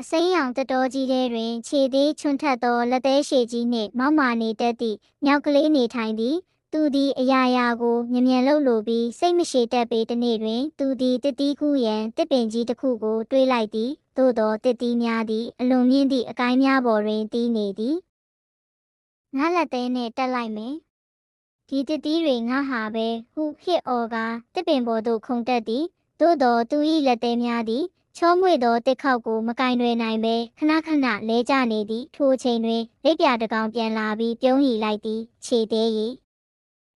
အစိမ်းရောင်တတော်ကြီးထဲတွင် ခြေသေးချွန်ထက်သောလက်သေးရှည်ကြီးနှင့်မောက်မာနေတတ်သည့်မြောက်ကလေးနေထိုင်သည်သူသည်အရာရာကိုမြ мян လှုပ်လိုပြီးစိတ်မရှိတတ်ပေတစ်နေ့တွင် သူသည်တစ်တီးကူးရန်တစ်ပင်ကြီးတစ်ခုကို တွေးလိုက်သည်သို့သောတစ်တီးများသည်အလွန်မြင့်သည့်အကိုင်းများပေါ်တွင်တီးနေသည်ငါလက်သေးနှင့်တက်လိုက်မယ်ဒီတစ်တီးတွေငါဟာပဲဟုဟစ်အော်ကာတစ်ပင်ပေါ်သို့ခုန်တက်သည်သို့သောသူ၏လက်သေးများသည် ချောမွေ့သောတစ်ခေါက်ကိုမကင်တွယ်နိုင်ပဲခဏခဏလဲကျနေသည်ထိုအချိန်တွင်လက်ပြတစ်ကောင်ပြန်လာပြီးပြုံးရီလိုက်သည်ခြေသေးရီ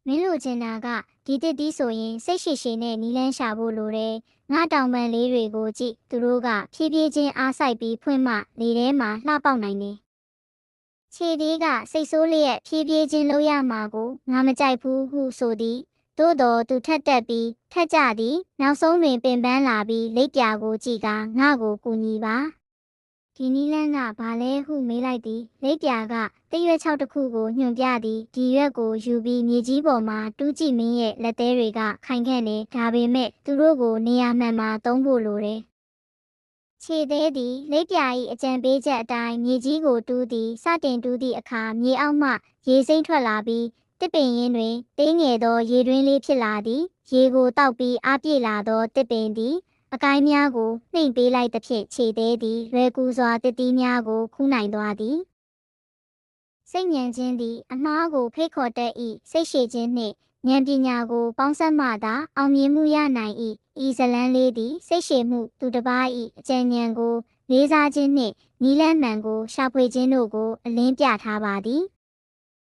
မင်းလိုချင်တာကဒီတစ်တီးဆိုရင်စိတ်ရှိရှိနဲ့နီလန်းရှာဖို့လိုတယ်ငါတောင်ပန်လေးတွေကိုကြည့်သူတို့ကဖြည်းဖြည်းချင်းအားဆိုင်ပြီးဖွင့်မှလေထဲမှာလှပေါက်နိုင်တယ်ခြေသေးကစိတ်ဆိုးလျက်ဖြည်းဖြည်းချင်းလှုပ်ရမှာကိုငါမကြိုက်ဘူးဟုဆိုသည် သို့တော်သူထက်တက်ပြီးထက်ကြသည် နောက်ဆုံးတွင်ပင်ပန်းလာပြီးလက်ပြာကိုကြည့်ကငါ့ကိုကူညီပါဒီနီလန်းကဘာလဲဟုမေးလိုက်သည်လက်ပြာကတရွက်ချောက်တစ်ခုကိုညွှန်ပြသည်ဒီရွက်ကိုယူပြီးမြေကြီးပေါ်မှာတူးကြည့်မင်းရဲ့လက်သေးတွေကခိုင်ခန့်နေဒါပေမဲ့သူတို့ကိုနေရာမှန်မှာသုံးဖို့လိုတယ်ခြေသေးသည်လက်ပြာ၏အကြံပေးချက်အတိုင်းမြေကြီးကိုတူးသည်စတင်တူးသည့်အခါမြေအောက်မှရေစိမ့်ထွက်လာပြီး တစ်ပင်ရင်းတွင်တင်းငယ်သောရေတွင်းလေးဖြစ်လာသည်ရေကိုတောက်ပြီးအားပြေလာသောတစ်ပင်သည်အကိုင်းများကိုနှိမ်ပေးလိုက်သဖြင့်ခြေသေးသည်လွယ်ကူစွာတစ်တီးများကိုခူးနိုင်သွားသည်စိတ်ဉဏ်ချင်းသည်အမှားကိုဖိတ်ခေါ်တတ်၏စိတ်ရှည်ခြင်းနှင့်ဉာဏ်ပညာကိုပေါင်းစပ်မှသာအောင်မြင်မှုရနိုင်၏ဤဇလန်းလေးသည်စိတ်ရှည်မှုသူတစ်ပါး၏အကြံဉာဏ်ကိုလေးစားခြင်းနှင့်နီးလန်းမှန်ကိုရှာဖွေခြင်းတို့ကိုအလင်းပြထားပါသည်